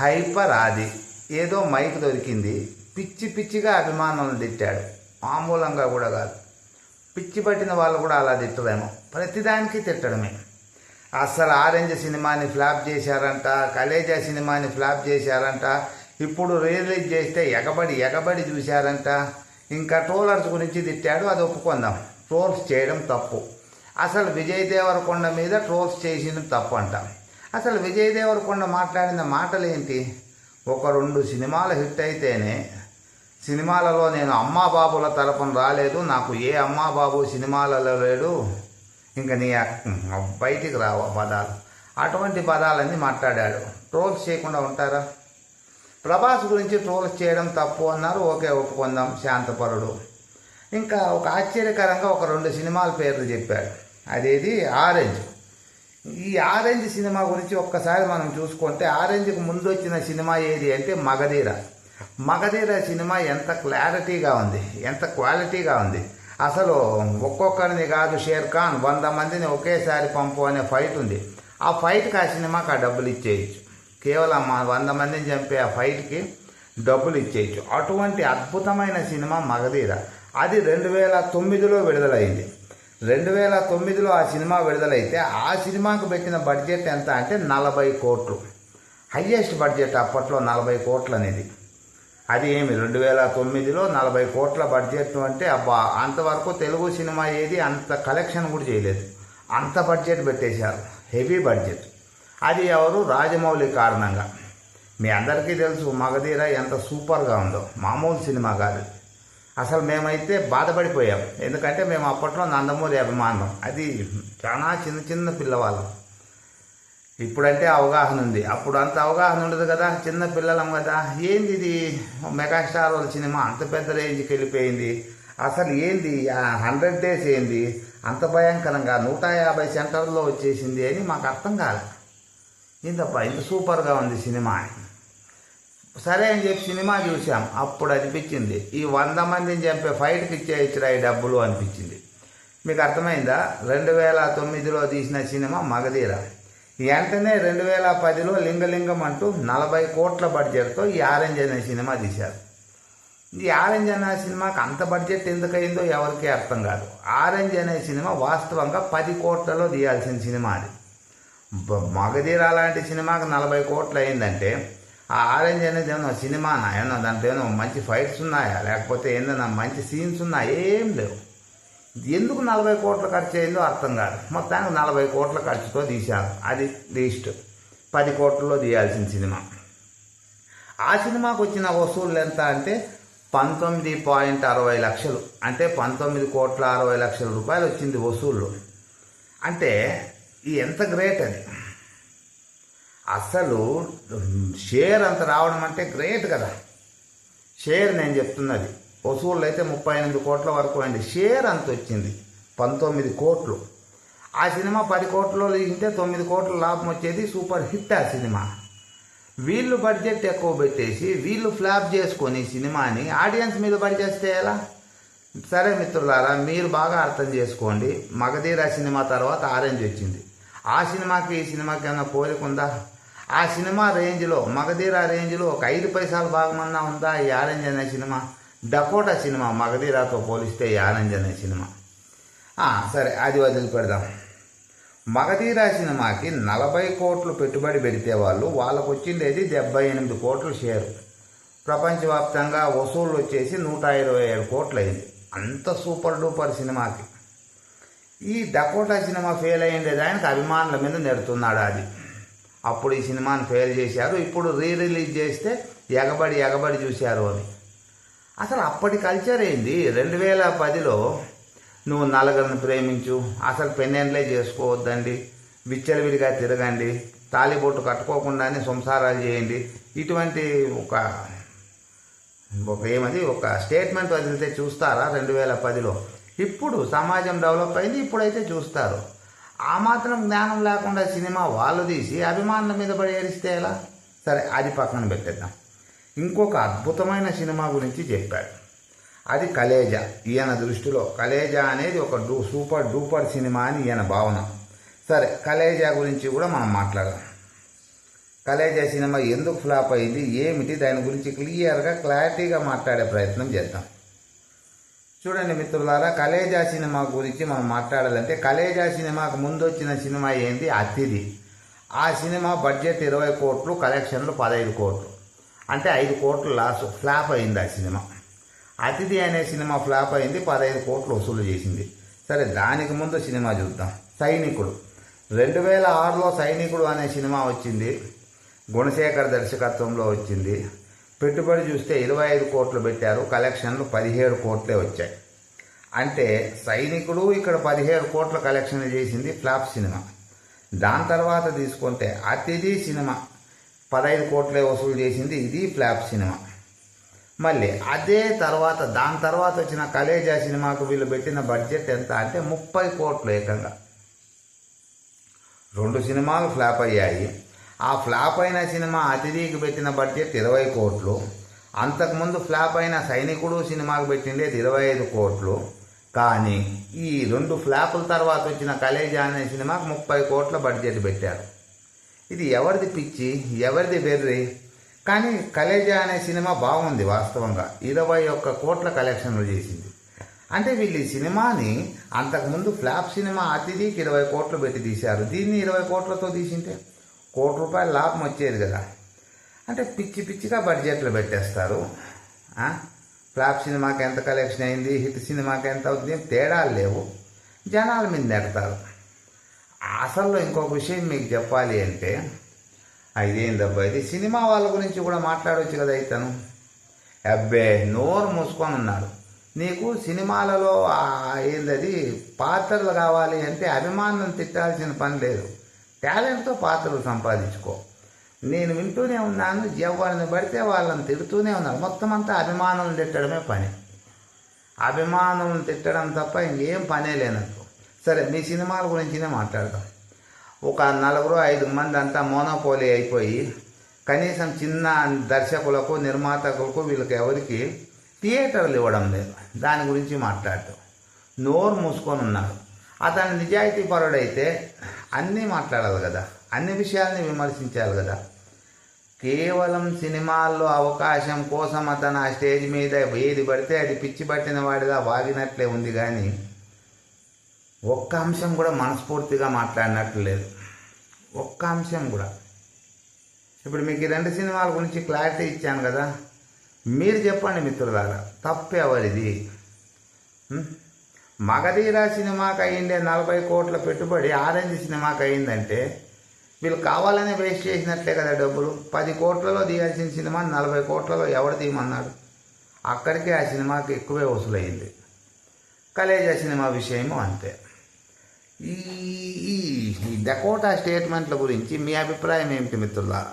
Hyper ఆది. ఏదో mic దొరికింది. పిచ్చి పిచ్చిగా అభిమానులను తిట్టాడు. మామూలంగా కూడా కాదు. పిచ్చి పట్టిన వాళ్ళు కూడా అలా తిట్టలేము ప్రతిదానికి తిట్టడమే అసలు ఆరెంజ్ సినిమాని ఫ్లాప్ చేశారంట కలేజా సినిమాని ఫ్లాప్ చేశారంట ఇప్పుడు రిలీజ్ చేస్తే ఎగబడి ఎగబడి చూశారంట. ఇంకా ట్రోలర్స్ గురించి తిట్టాడు అది ఒప్పుకుందాం. ట్రోల్స్ చేయడం తప్పు. అసలు విజయ్ దేవరకొండ మీద ట్రోల్స్ చేసిన తప్పు అంటాం. అసలు విజయ్ దేవరకొండ మాట్లాడిన మాటలు ఏంటి ఒక రెండు సినిమాలు హిట్ అయితేనే సినిమాలలో నేను అమ్మా బాబుల తరపున రాలేదు నాకు ఏ అమ్మా బాబు సినిమాలలో లేడు. ఇంకా నీ బయటికి రావు పదాలు. అటువంటి పదాలన్నీ మాట్లాడాడు. ట్రోల్స్ చేయకుండా ఉంటారా? ప్రభాస్ గురించి ట్రోల్స్ చేయడం తప్పు అన్నారు. ఓకే ఒప్పుకుందాం శాంతపరుడు. ఇంకా ఒక ఆశ్చర్యకరంగా ఒక రెండు సినిమాల పేర్లు చెప్పాడు. అదేది? ఆరెంజ్. ఈ ఆరెంజ్ సినిమా గురించి ఒక్కసారి మనం చూసుకుంటే ఆరెంజ్కి ముందు వచ్చిన సినిమా ఏది అంటే మగధీర. మగధీర సినిమా ఎంత క్లారిటీగా ఉంది ఎంత క్వాలిటీగా ఉంది. అసలు ఒక్కొక్కరిని కాదు షేర్ ఖాన్ వంద మందిని ఒకేసారి పంపు అనే ఫైట్ ఉంది. ఆ ఫైట్కి ఆ సినిమాకి ఆ డబ్బులు ఇచ్చేయచ్చు. కేవలం వంద మందిని చంపే ఆ ఫైట్కి డబ్బులు ఇచ్చేయచ్చు. అటువంటి అద్భుతమైన సినిమా మగధీర. అది రెండు వేల తొమ్మిదిలో విడుదలైంది. రెండు వేల తొమ్మిదిలో ఆ సినిమా విడుదలైతే ఆ సినిమాకు పెట్టిన బడ్జెట్ ఎంత అంటే నలభై కోట్లు. హయ్యెస్ట్ బడ్జెట్ అప్పట్లో నలభై కోట్లు అనేది అది ఏమి? రెండు వేల తొమ్మిదిలో నలభై కోట్ల బడ్జెట్ అంటే అబ్బా అంతవరకు తెలుగు సినిమా ఏది అంత కలెక్షన్ కూడా చేయలేదు. అంత బడ్జెట్ పెట్టేశారు. Heavy budget. అది ఎవరు? రాజమౌళి కారణంగా. మీ అందరికీ తెలుసు మగధీర ఎంత సూపర్గా ఉందో. మామూలు సినిమా కాదు. అసలు మేమైతే బాధపడిపోయాం. ఎందుకంటే మేము అప్పట్లో నందమూరి అభిమానం అది చాలా చిన్న చిన్న పిల్లవాళ్ళం. ఇప్పుడంటే అవగాహన ఉంది. అప్పుడు అంత అవగాహన ఉండదు కదా. చిన్న పిల్లలం కదా. ఏంది ఇది మెగాస్టార్ వాళ్ళ సినిమా. అంత పెద్ద రేంజ్కి వెళ్ళిపోయింది. అసలు ఏంది? హండ్రెడ్ డేస్ ఏంది? అంత భయంకరంగా నూట యాభై సెంటర్లో వచ్చేసింది అని మాకు అర్థం కాలే. ఇంతప్ప ఇంత సూపర్గా ఉంది సినిమా అని. సరే అని చెప్పి సినిమా చూసాం అప్పుడు అనిపించింది. ఈ వంద మందిని చంపే ఫైట్కి ఇచ్చేయచ్చురా ఈ డబ్బులు అనిపించింది. మీకు అర్థమైందా? రెండు వేల తొమ్మిదిలో తీసిన సినిమా మగధీర. వెంటనే రెండు వేల పదిలో లింగలింగం అంటూ నలభై కోట్ల బడ్జెట్తో ఈ ఆరెంజ్ అనే సినిమా తీశారు. ఈ ఆరెంజ్ అనే సినిమాకి అంత బడ్జెట్ ఎందుకయిందో ఎవరికీ అర్థం కాదు. ఆరెంజ్ అనే సినిమా వాస్తవంగా పది కోట్లలో తీయాల్సిన సినిమా అది. మగధీర లాంటి సినిమాకి నలభై కోట్లు అయిందంటే ఆ ఆరెంజ్ అనేది ఏమన్నా సినిమానా ఏమన్నా దాంట్లో ఏమన్నా మంచి ఫైట్స్ ఉన్నాయా? లేకపోతే ఏందన్నా మంచి సీన్స్ ఉన్నాయా ఏం లేవు. ఎందుకు నలభై కోట్ల ఖర్చు అయిందో అర్థం కాదు. మొత్తానికి నలభై కోట్ల ఖర్చుతో తీశారు. అది లీస్ట్ పది కోట్లలో తీయాల్సిన సినిమా. ఆ సినిమాకు వచ్చిన వసూళ్ళు ఎంత అంటే పంతొమ్మిది పాయింట్ అరవై లక్షలు. అంటే పంతొమ్మిది కోట్ల అరవై లక్షల రూపాయలు వచ్చింది వసూళ్ళు. అంటే ఎంత గ్రేట్ అది? అసలు షేర్ అంత రావడం అంటే గ్రేట్ కదా. షేర్ నేను చెప్తున్నది. వసూళ్ళు అయితే ముప్పై ఎనిమిది కోట్ల వరకు అయింది. షేర్ అంత వచ్చింది. పంతొమ్మిది కోట్లు. ఆ సినిమా పది కోట్లలో ఇంటే తొమ్మిది కోట్ల లాభం వచ్చేది సూపర్ హిట్ ఆ సినిమా. వీళ్ళు బడ్జెట్ ఎక్కువ పెట్టేసి వీళ్ళు ఫ్లాప్ చేసుకొని సినిమాని ఆడియన్స్ మీద పడి చేస్తే ఎలా? సరే మిత్రులారా మీరు బాగా అర్థం చేసుకోండి. మగధీర సినిమా తర్వాత ఆరెంజ్ వచ్చింది. ఆ సినిమాకి ఈ సినిమాకి ఏమైనా పోలిక ఉందా? ఆ సినిమా రేంజ్లో మగధీర రేంజ్లో ఒక ఐదు పైసలు భాగమన్నా ఉందా ఈ ఆరెంజ్ అనే సినిమా? డకోటా సినిమా మగధీరాతో పోలిస్తే ఈ ఆరెంజ్ అనే సినిమా. సరే అది వదిలిపెడదాం. మగధీరా సినిమాకి నలభై కోట్లు పెట్టుబడి పెడితే వాళ్ళు వాళ్ళకు వచ్చిండేది డెబ్బై ఎనిమిది కోట్లు షేరు. ప్రపంచవ్యాప్తంగా వసూళ్ళు వచ్చేసి నూట ఇరవై ఏడు కోట్లు అయింది అంత సూపర్ డూపర్ సినిమాకి. ఈ డకోటా సినిమా ఫెయిల్ అయ్యిండే దానికి అభిమానుల మీద నెడుతున్నాడు అది అప్పుడు ఈ సినిమాని ఫెయిల్ చేశారు. ఇప్పుడు రీ రిలీజ్ చేస్తే ఎగబడి ఎగబడి చూశారు అని. అసలు అప్పటి కల్చర్ ఏంది? రెండు వేల పదిలో నువ్వు నలుగురిని ప్రేమించు అసలు పెన్నెండ్లే చేసుకోవద్దండి విచ్చలవిడిగా తిరగండి తాలిబొట్టు కట్టుకోకుండానే సంసారాలు చేయండి. ఇటువంటి ఒక ఒక ఏమది? ఒక స్టేట్మెంట్ వదిలితే చూస్తారా రెండు వేల పదిలో? ఇప్పుడు సమాజం డెవలప్ అయింది ఇప్పుడైతే చూస్తారు. ఆ మాత్రం జ్ఞానం లేకుండా సినిమా వాళ్ళు తీసి అభిమానుల మీద పడి ఏడిస్తే ఎలా? సరే అది పక్కన పెట్టేద్దాం. ఇంకొక అద్భుతమైన సినిమా గురించి చెప్పాడు. అది కలేజా. ఈయన దృష్టిలో కలేజా అనేది ఒక డూ సూపర్ డూపర్ సినిమా అని ఈయన భావన. సరే కలేజా గురించి కూడా మనం మాట్లాడదాం. కలేజా సినిమా ఎందుకు ఫ్లాప్ అయింది? ఏమిటి? దాని గురించి క్లియర్గా క్లారిటీగా మాట్లాడే ప్రయత్నం చేద్దాం. చూడండి మిత్రులారా కలేజా సినిమా గురించి మనం మాట్లాడాలంటే కలేజా సినిమాకు ముందు వచ్చిన సినిమా ఏంది? అతిథి. ఆ సినిమా బడ్జెట్ ఇరవై కోట్లు కలెక్షన్లు పదహైదు కోట్లు. అంటే ఐదు కోట్లు లాస్ ఫ్లాప్ అయింది ఆ సినిమా. అతిథి అనే సినిమా ఫ్లాప్ అయింది పదహైదు కోట్లు వసూలు చేసింది. సరే దానికి ముందు సినిమా చూద్దాం. సైనికుడు. రెండు వేల ఆరులో సైనికుడు అనే సినిమా వచ్చింది. గుణశేఖర్ దర్శకత్వంలో వచ్చింది. పెట్టుబడి చూస్తే ఇరవై ఐదు కోట్లు పెట్టారు కలెక్షన్లు పదిహేడు కోట్లే వచ్చాయి. అంటే సైనికుడు ఇక్కడ పదిహేడు కోట్ల కలెక్షన్ చేసింది ఫ్లాప్ సినిమా. దాని తర్వాత తీసుకుంటే అతిథి సినిమా పదహైదు కోట్లే వసూలు చేసింది ఇది ఫ్లాప్ సినిమా. మళ్ళీ అదే తర్వాత దాని తర్వాత వచ్చిన కలేజా సినిమాకు వీళ్ళు పెట్టిన బడ్జెట్ ఎంత అంటే ముప్పై కోట్లు ఏకంగా. రెండు సినిమాలు ఫ్లాప్ అయ్యాయి. ఆ ఫ్లాప్ అయిన సినిమా అతిథికి పెట్టిన బడ్జెట్ ఇరవై కోట్లు. అంతకుముందు ఫ్లాప్ అయిన సైనికుడు సినిమాకు పెట్టిండేది ఇరవై ఐదు కోట్లు. కానీ ఈ రెండు ఫ్లాపుల తర్వాత వచ్చిన కలేజా అనే సినిమాకు ముప్పై కోట్ల బడ్జెట్ పెట్టారు. ఇది ఎవరిది పిచ్చి? ఎవరిది బెర్రి? కానీ కలేజా అనే సినిమా బాగుంది వాస్తవంగా. ఇరవై ఒక్క కోట్ల కలెక్షన్లు చేసింది. అంటే వీళ్ళు ఈ సినిమాని అంతకుముందు ఫ్లాప్ సినిమా అతిథికి ఇరవై కోట్లు పెట్టి తీశారు. దీన్ని ఇరవై కోట్లతో తీసింటే? కోటి రూపాయల లాభం వచ్చేది కదా. అంటే పిచ్చి పిచ్చిగా బడ్జెట్లు పెట్టేస్తారు. ఫ్లాప్ సినిమాకి ఎంత కలెక్షన్ అయింది హిట్ సినిమాకి ఎంత అవుతుంది తేడాలు లేవు. జనాల మీద నెడతారు. అసలు ఇంకొక విషయం మీకు చెప్పాలి అంటే ఇదేందబ్బా ఇది? సినిమా వాళ్ళ గురించి కూడా మాట్లాడవచ్చు కదా ఇతను. అబ్బే నోరు మూసుకొని ఉన్నాడు నీకు సినిమాలలో ఏందది పాత్రలు కావాలి అంటే అభిమానం తిట్టాల్సిన పని లేదు. టాలెంట్తో పాత్రలు సంపాదించుకో. నేను వింటూనే ఉన్నాను ఎవరిని పడితే వాళ్ళని తిడుతూనే ఉన్నారు. మొత్తం అంతా అభిమానం తిట్టడమే పని. అభిమానం తిట్టడం తప్ప ఇంకేం పనే లేనట్టు. సరే మీ సినిమాల గురించినే మాట్లాడదాం. ఒక నలుగురు ఐదు మంది అంతా మోనోపోలీ అయిపోయి కనీసం చిన్న దర్శకులకు నిర్మాతకులకు వీళ్ళకి ఎవరికి థియేటర్లు ఇవ్వడం లేదు. దాని గురించి మాట్లాడటం నోరు మూసుకొని ఉన్నారు. అతను నిజాయితీ పరుడైతే అన్నీ మాట్లాడాలి కదా అన్ని విషయాల్ని విమర్శించాలి కదా. కేవలం సినిమాల్లో అవకాశం కోసం అతను ఆ స్టేజ్ మీద ఏది పడితే అది పిచ్చి పట్టిన వాడిగా వాగినట్లే ఉంది కానీ ఒక్క అంశం కూడా మనస్ఫూర్తిగా మాట్లాడినట్లు లేదు. ఒక్క అంశం కూడా. ఇప్పుడు మీకు ఈ రెండు సినిమాల గురించి క్లారిటీ ఇచ్చాను కదా. మీరు చెప్పండి మిత్రులారా తప్పు ఎవరిది? ఉం? మగధీర సినిమాకి అయ్యిండే నలభై కోట్ల పెట్టుబడి ఆరెంజ్ సినిమాకి అయిందంటే వీళ్ళు కావాలనే వేస్ట్ చేసినట్లే కదా డబ్బులు. పది కోట్లలో తీయాల్సిన సినిమా నలభై కోట్లలో ఎవరు తీయమన్నాడు? అక్కడికి ఆ సినిమాకి ఎక్కువే వసూలయ్యింది కలేజా సినిమా విషయము అంతే. ఈ ఈ ఈ డకోటా స్టేట్మెంట్ల గురించి మీ అభిప్రాయం ఏమిటి మిత్రులారా?